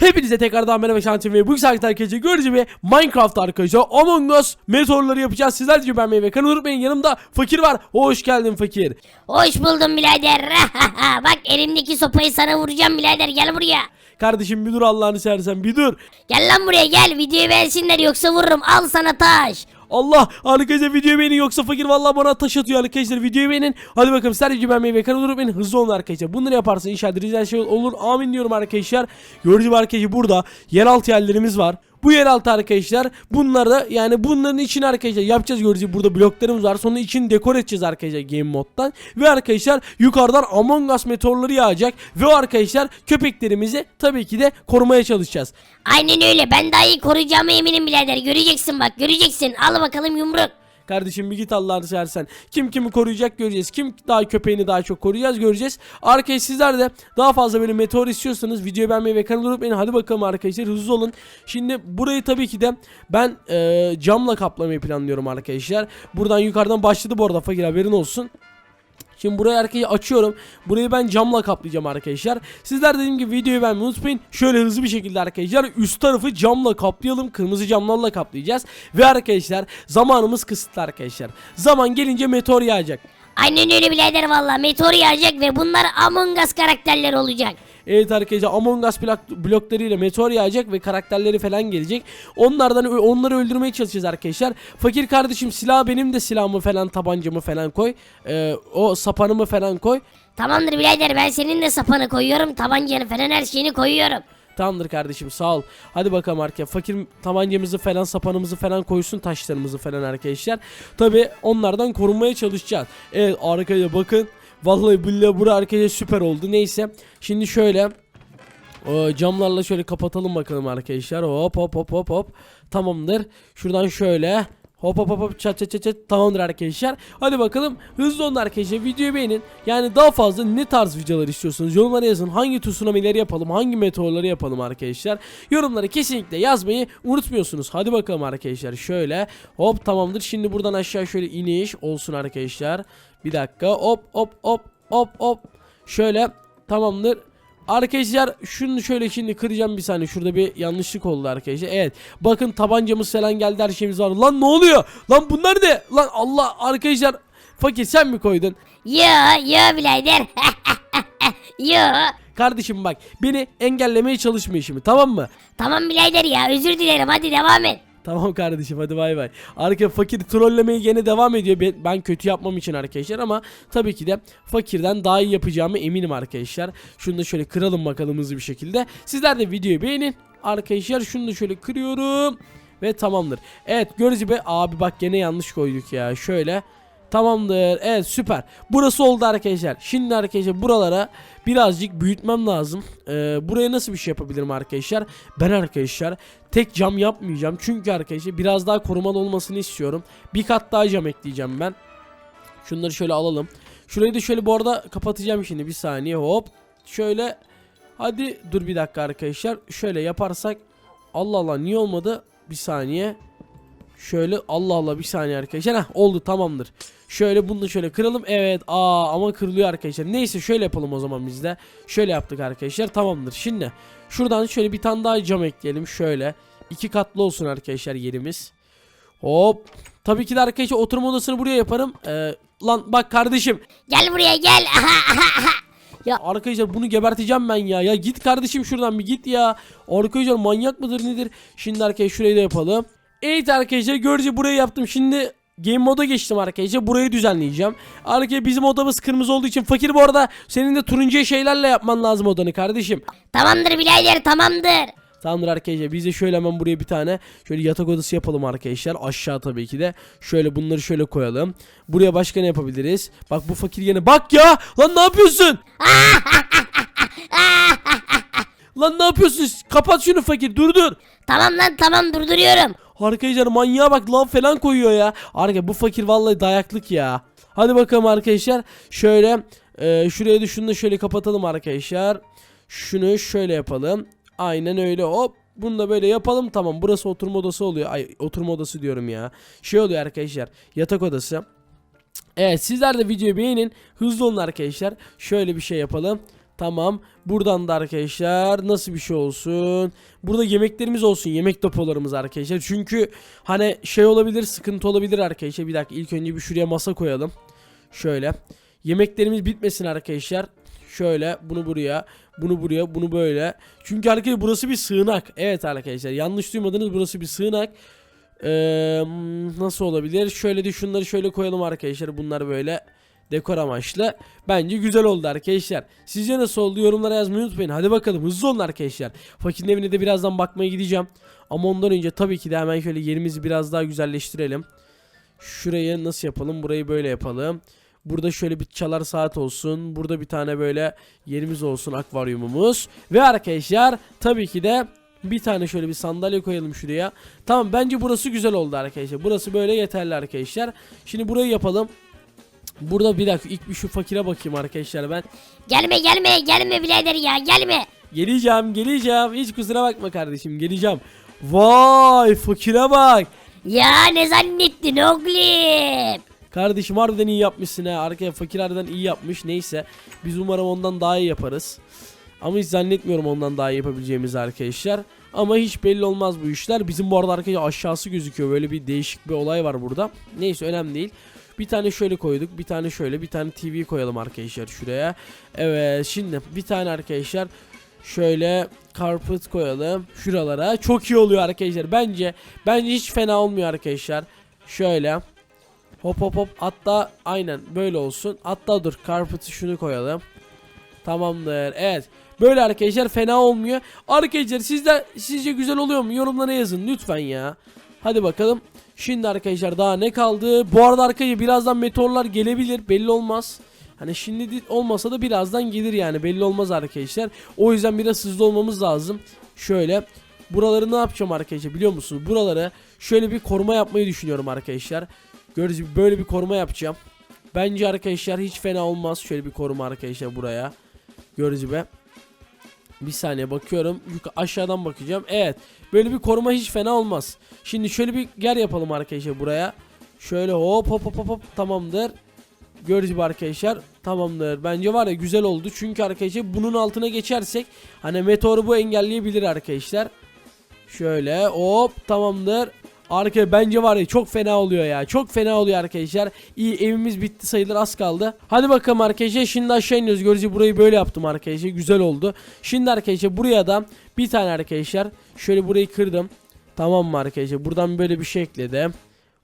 Hepinize tekrardan merhaba şantim ve bu saat arkadaşlar gördüğünüz gibi Minecraft arkadaşlar Among Us meteorları yapacağız. Sizler gibi ben ve kanalı unutmayın yanımda fakir var. Hoş geldin fakir. Hoş buldum birader. Bak elimdeki sopayı sana vuracağım birader gel buraya. Kardeşim bir dur Allah'ını seversen bir dur. Gel lan buraya gel videoyu beğensinler yoksa vururum al sana taş. Allah arkadaşlar videoyu beğenin yoksa fakir vallahi bana taş atıyor arkadaşlar videoyu beğenin. Hadi bakalım gibi ben ve kanalı unutmayın hızlı olun arkadaşlar. Bunları yaparsan inşallah güzel şey olur. Amin diyorum arkadaşlar. Gördüğünüz gibi arkadaşlar burada yeraltı yerlerimiz var. Bu yeraltı arkadaşlar bunları da yani bunların için arkadaşlar yapacağız gibi burada bloklarımız var. Sonra için dekor edeceğiz arkadaşlar game moddan. Ve arkadaşlar yukarıdan Among Us meteorları yağacak. Ve arkadaşlar köpeklerimizi tabii ki de korumaya çalışacağız. Aynen öyle ben daha iyi koruyacağıma eminim birader göreceksin bak göreceksin al bakalım yumruk. Kardeşim bir git Allah'ını seversen. Kim kimi koruyacak göreceğiz. Kim daha köpeğini daha çok koruyacağız göreceğiz. Arkadaşlar sizler de daha fazla böyle meteor istiyorsanız videoyu beğenmeyi ve kanalı unutmayın. Hadi bakalım arkadaşlar hızlı olun. Şimdi burayı tabii ki de ben e, camla kaplamayı planlıyorum arkadaşlar. Buradan yukarıdan başladı bu arada fakir haberin olsun. Şimdi burayı arkayı açıyorum. Burayı ben camla kaplayacağım arkadaşlar. Sizler dediğim gibi videoyu beğenmeyi unutmayın. Şöyle hızlı bir şekilde arkadaşlar üst tarafı camla kaplayalım. Kırmızı camlarla kaplayacağız. Ve arkadaşlar zamanımız kısıtlı arkadaşlar. Zaman gelince meteor yağacak. Aynen öyle birader valla meteor yağacak ve bunlar Among Us karakterleri olacak. Evet arkadaşlar Among Us blok, bloklarıyla meteor yağacak ve karakterleri falan gelecek. Onlardan onları öldürmeye çalışacağız arkadaşlar. Fakir kardeşim silah benim de silahımı falan tabancamı falan koy. Ee, o sapanımı falan koy. Tamamdır birader ben senin de sapanı koyuyorum tabancanı falan her şeyini koyuyorum. Tamamdır kardeşim sağ ol. Hadi bakalım arkaya. Fakir tabancamızı falan sapanımızı falan koysun taşlarımızı falan arkadaşlar. Tabi onlardan korunmaya çalışacağız. Evet arkaya bakın. Vallahi billahi bura arkaya süper oldu. Neyse. Şimdi şöyle o camlarla şöyle kapatalım bakalım arkadaşlar. Hop hop hop hop hop. Tamamdır. Şuradan şöyle Hop hop hop çat çat çat çat tamamdır arkadaşlar. Hadi bakalım hızlı olun arkadaşlar videoyu beğenin. Yani daha fazla ne tarz videolar istiyorsunuz yorumlara yazın. Hangi tsunami'leri yapalım hangi meteorları yapalım arkadaşlar. Yorumları kesinlikle yazmayı unutmuyorsunuz. Hadi bakalım arkadaşlar şöyle hop tamamdır. Şimdi buradan aşağı şöyle iniş olsun arkadaşlar. Bir dakika hop hop hop hop hop. Şöyle tamamdır. Arkadaşlar şunu şöyle şimdi kıracağım bir saniye. Şurada bir yanlışlık oldu arkadaşlar. Evet. Bakın tabancamız falan geldi her şeyimiz var. Lan ne oluyor? Lan bunlar ne? Lan Allah arkadaşlar. Fakir sen mi koydun? Yo yo birader. yo. Kardeşim bak beni engellemeye çalışma işimi tamam mı? Tamam birader ya özür dilerim hadi devam et. Tamam kardeşim hadi bay bay. Arka fakir trollemeye gene devam ediyor. Ben, ben kötü yapmam için arkadaşlar ama tabii ki de fakirden daha iyi yapacağımı eminim arkadaşlar. Şunu da şöyle kıralım bakalım hızlı bir şekilde. Sizler de videoyu beğenin. Arkadaşlar şunu da şöyle kırıyorum. Ve tamamdır. Evet gördüğünüz gibi abi bak gene yanlış koyduk ya. Şöyle. Tamamdır. Evet süper. Burası oldu arkadaşlar. Şimdi arkadaşlar buralara birazcık büyütmem lazım. Ee, buraya nasıl bir şey yapabilirim arkadaşlar? Ben arkadaşlar tek cam yapmayacağım. Çünkü arkadaşlar biraz daha korumalı olmasını istiyorum. Bir kat daha cam ekleyeceğim ben. Şunları şöyle alalım. Şurayı da şöyle bu arada kapatacağım şimdi. Bir saniye hop. Şöyle. Hadi dur bir dakika arkadaşlar. Şöyle yaparsak. Allah Allah niye olmadı? Bir saniye. Şöyle Allah Allah bir saniye arkadaşlar. Heh, oldu tamamdır. Şöyle bunu da şöyle kıralım. Evet aa ama kırılıyor arkadaşlar. Neyse şöyle yapalım o zaman biz de. Şöyle yaptık arkadaşlar. Tamamdır. Şimdi şuradan şöyle bir tane daha cam ekleyelim. Şöyle. iki katlı olsun arkadaşlar yerimiz. Hop. Tabii ki de arkadaşlar oturma odasını buraya yaparım. Ee, lan bak kardeşim. Gel buraya gel. ya Arkadaşlar bunu geberteceğim ben ya. Ya git kardeşim şuradan bir git ya. Arkadaşlar manyak mıdır nedir? Şimdi arkadaşlar şurayı da yapalım. Evet arkadaşlar görece burayı yaptım. Şimdi Game moda geçtim arkadaşlar. Burayı düzenleyeceğim. Arkadaşlar bizim odamız kırmızı olduğu için fakir bu arada senin de turuncu şeylerle yapman lazım odanı kardeşim. tamamdır birader tamamdır. Tamamdır arkadaşlar biz de şöyle hemen buraya bir tane şöyle yatak odası yapalım arkadaşlar aşağı tabii ki de şöyle bunları şöyle koyalım buraya başka ne yapabiliriz bak bu fakir yine bak ya lan ne yapıyorsun lan ne yapıyorsun kapat şunu fakir dur dur Tamam lan tamam durduruyorum. Arkadaşlar manyağa bak lav falan koyuyor ya. Arkadaşlar bu fakir vallahi dayaklık ya. Hadi bakalım arkadaşlar. Şöyle e, şuraya da şunu da şöyle kapatalım arkadaşlar. Şunu şöyle yapalım. Aynen öyle hop. Bunu da böyle yapalım tamam burası oturma odası oluyor. Ay oturma odası diyorum ya. Şey oluyor arkadaşlar yatak odası. Evet sizler de videoyu beğenin. Hızlı olun arkadaşlar. Şöyle bir şey yapalım. Tamam. Buradan da arkadaşlar nasıl bir şey olsun? Burada yemeklerimiz olsun. Yemek depolarımız arkadaşlar. Çünkü hani şey olabilir, sıkıntı olabilir arkadaşlar. Bir dakika ilk önce bir şuraya masa koyalım. Şöyle. Yemeklerimiz bitmesin arkadaşlar. Şöyle bunu buraya, bunu buraya, bunu böyle. Çünkü arkadaşlar burası bir sığınak. Evet arkadaşlar yanlış duymadınız burası bir sığınak. Ee, nasıl olabilir? Şöyle de şunları şöyle koyalım arkadaşlar. Bunlar böyle dekor amaçlı. Bence güzel oldu arkadaşlar. Sizce nasıl oldu? Yorumlara yazmayı unutmayın. Hadi bakalım hızlı olun arkadaşlar. Fakirin evine de birazdan bakmaya gideceğim. Ama ondan önce tabii ki de hemen şöyle yerimizi biraz daha güzelleştirelim. Şurayı nasıl yapalım? Burayı böyle yapalım. Burada şöyle bir çalar saat olsun. Burada bir tane böyle yerimiz olsun akvaryumumuz. Ve arkadaşlar tabii ki de bir tane şöyle bir sandalye koyalım şuraya. Tamam bence burası güzel oldu arkadaşlar. Burası böyle yeterli arkadaşlar. Şimdi burayı yapalım. Burada bir dakika ilk bir şu fakire bakayım arkadaşlar ben. Gelme gelme gelme birader ya gelme. Geleceğim geleceğim. Hiç kusura bakma kardeşim geleceğim. Vay fakire bak. Ya ne zannettin oğlum? Kardeşim harbiden iyi yapmışsın ha. Arkaya fakir harbiden iyi yapmış. Neyse. Biz umarım ondan daha iyi yaparız. Ama hiç zannetmiyorum ondan daha iyi yapabileceğimizi arkadaşlar. Ama hiç belli olmaz bu işler. Bizim bu arada arkadaşlar aşağısı gözüküyor. Böyle bir değişik bir olay var burada. Neyse önemli değil. Bir tane şöyle koyduk. Bir tane şöyle. Bir tane TV koyalım arkadaşlar şuraya. Evet şimdi bir tane arkadaşlar şöyle carpet koyalım şuralara. Çok iyi oluyor arkadaşlar. Bence bence hiç fena olmuyor arkadaşlar. Şöyle. Hop hop hop. Hatta aynen böyle olsun. Hatta dur carpet'ı şunu koyalım. Tamamdır. Evet. Böyle arkadaşlar fena olmuyor. Arkadaşlar sizde sizce güzel oluyor mu? Yorumlara yazın lütfen ya. Hadi bakalım. Şimdi arkadaşlar daha ne kaldı? Bu arada arkadaşlar birazdan meteorlar gelebilir. Belli olmaz. Hani şimdi di- olmasa da birazdan gelir yani. Belli olmaz arkadaşlar. O yüzden biraz hızlı olmamız lazım. Şöyle. Buraları ne yapacağım arkadaşlar biliyor musunuz? Buraları şöyle bir koruma yapmayı düşünüyorum arkadaşlar. Gördüğünüz gibi böyle bir koruma yapacağım. Bence arkadaşlar hiç fena olmaz. Şöyle bir koruma arkadaşlar buraya. Gördüğünüz gibi. Bir saniye bakıyorum. Yuka aşağıdan bakacağım. Evet. Böyle bir koruma hiç fena olmaz. Şimdi şöyle bir yer yapalım arkadaşlar buraya. Şöyle hop hop hop hop tamamdır. Gördüğünüz gibi arkadaşlar tamamdır. Bence var ya güzel oldu. Çünkü arkadaşlar bunun altına geçersek hani meteoru bu engelleyebilir arkadaşlar. Şöyle hop tamamdır. Arkaya bence var ya çok fena oluyor ya. Çok fena oluyor arkadaşlar. İyi evimiz bitti sayılır az kaldı. Hadi bakalım arkadaşlar şimdi aşağı iniyoruz. Görücü burayı böyle yaptım arkadaşlar. Güzel oldu. Şimdi arkadaşlar buraya da bir tane arkadaşlar şöyle burayı kırdım. Tamam mı arkadaşlar? Buradan böyle bir şey ekledim.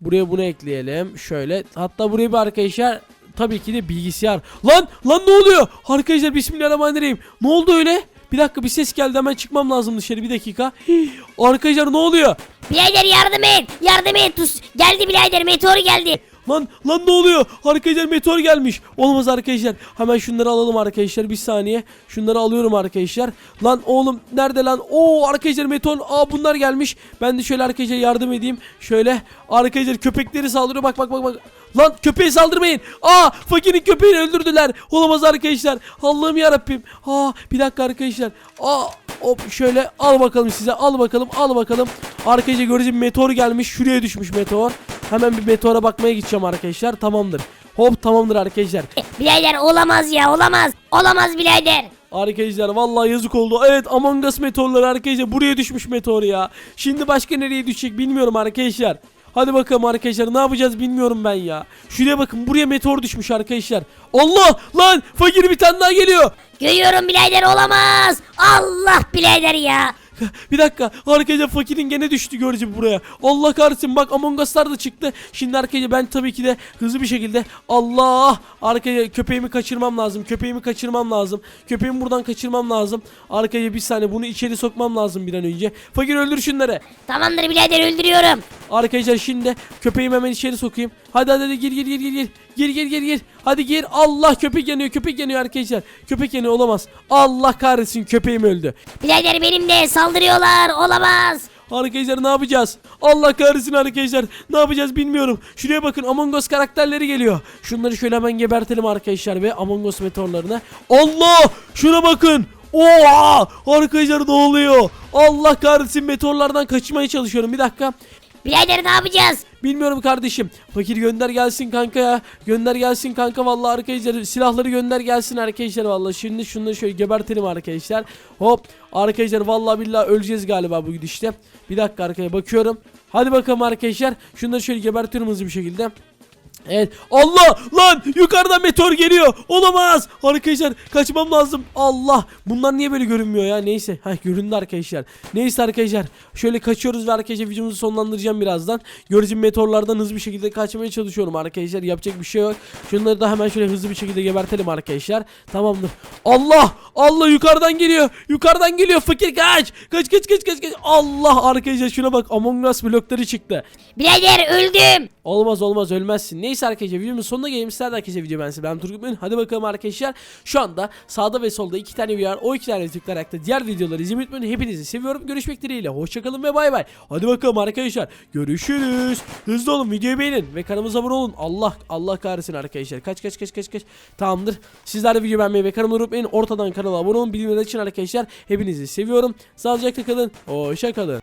Buraya bunu ekleyelim. Şöyle. Hatta buraya bir arkadaşlar tabii ki de bilgisayar. Lan lan ne oluyor? Arkadaşlar bismillahirrahmanirrahim. Ne oldu öyle? Bir dakika bir ses geldi hemen çıkmam lazım dışarı bir dakika. Hii, arkadaşlar ne oluyor? Birader yardım et yardım et. Tus. Geldi birader meteor geldi. Lan lan ne oluyor? Arkadaşlar meteor gelmiş. Olmaz arkadaşlar. Hemen şunları alalım arkadaşlar. Bir saniye. Şunları alıyorum arkadaşlar. Lan oğlum nerede lan? Oo arkadaşlar meteor. Aa bunlar gelmiş. Ben de şöyle arkadaşlar yardım edeyim. Şöyle arkadaşlar köpekleri saldırıyor. Bak bak bak bak. Lan köpeğe saldırmayın. Aa fakirin köpeğini öldürdüler. Olamaz arkadaşlar. Allah'ım ya. Aa bir dakika arkadaşlar. Aa hop şöyle al bakalım size. Al bakalım. Al bakalım. Arkadaşlar göreceğim meteor gelmiş. Şuraya düşmüş meteor. Hemen bir meteora bakmaya gideceğim arkadaşlar. Tamamdır. Hop tamamdır arkadaşlar. Birader olamaz ya olamaz. Olamaz birader. Arkadaşlar vallahi yazık oldu. Evet Among Us meteorları arkadaşlar buraya düşmüş meteor ya. Şimdi başka nereye düşecek bilmiyorum arkadaşlar. Hadi bakalım arkadaşlar ne yapacağız bilmiyorum ben ya. Şuraya bakın buraya meteor düşmüş arkadaşlar. Allah lan fakir bir tane daha geliyor. Görüyorum birader olamaz. Allah birader ya. Bir dakika arkadaşlar fakirin gene düştü görücü buraya. Allah kahretsin bak Among Us'lar da çıktı. Şimdi arkadaşlar ben tabii ki de hızlı bir şekilde Allah arkadaşlar köpeğimi kaçırmam lazım. Köpeğimi kaçırmam lazım. Köpeğimi buradan kaçırmam lazım. Arkadaşlar bir saniye bunu içeri sokmam lazım bir an önce. Fakir öldür şunları. Tamamdır birader öldürüyorum. Arkadaşlar şimdi köpeğimi hemen içeri sokayım. Hadi hadi, hadi gir gir gir gir gir. Gir gir gir gir. Hadi gir. Allah köpek yanıyor köpek yanıyor arkadaşlar. Köpek yanıyor olamaz. Allah kahretsin köpeğim öldü. Birader benim de saldırıyorlar olamaz. Arkadaşlar ne yapacağız? Allah kahretsin arkadaşlar. Ne yapacağız bilmiyorum. Şuraya bakın Among Us karakterleri geliyor. Şunları şöyle hemen gebertelim arkadaşlar ve Among Us meteorlarına. Allah! Şuna bakın. Oha! Arkadaşlar ne oluyor? Allah kahretsin meteorlardan kaçmaya çalışıyorum. Bir dakika. Birader ne yapacağız? Bilmiyorum kardeşim. Fakir gönder gelsin kanka ya. Gönder gelsin kanka vallahi arkadaşlar. Silahları gönder gelsin arkadaşlar vallahi. Şimdi şunları şöyle gebertelim arkadaşlar. Hop. Arkadaşlar vallahi billahi öleceğiz galiba bu gidişte. Bir dakika arkaya bakıyorum. Hadi bakalım arkadaşlar. Şunları şöyle gebertiyorum hızlı bir şekilde. Evet. Allah lan yukarıdan meteor geliyor. Olamaz. Arkadaşlar kaçmam lazım. Allah. Bunlar niye böyle görünmüyor ya? Neyse. Heh göründü arkadaşlar. Neyse arkadaşlar. Şöyle kaçıyoruz ve arkadaşlar videomuzu sonlandıracağım birazdan. Gördüğüm meteorlardan hızlı bir şekilde kaçmaya çalışıyorum arkadaşlar. Yapacak bir şey yok. Şunları da hemen şöyle hızlı bir şekilde gebertelim arkadaşlar. Tamamdır. Allah. Allah yukarıdan geliyor. Yukarıdan geliyor. Fakir kaç. Kaç kaç kaç kaç kaç. Allah arkadaşlar şuna bak. Among Us blokları çıktı. Birader öldüm. Olmaz olmaz ölmezsin. Neyse arkadaşlar videomun sonuna geldim. Sizler arkadaşlar video ben size ben Turgut Bey. Hadi bakalım arkadaşlar. Şu anda sağda ve solda iki tane var. O iki tane tıklayarak da diğer videoları izlemeyi unutmayın. Hepinizi seviyorum. Görüşmek dileğiyle. Hoşçakalın ve bay bay. Hadi bakalım arkadaşlar. Görüşürüz. Hızlı olun videoyu beğenin ve kanalımıza abone olun. Allah Allah kahretsin arkadaşlar. Kaç kaç kaç kaç kaç. Tamamdır. Sizler de video beğenmeyi ve kanalımı unutmayın. Ortadan kanala abone olun. Bildirimleri için arkadaşlar. Hepinizi seviyorum. Sağlıcakla kalın. Hoşça kalın.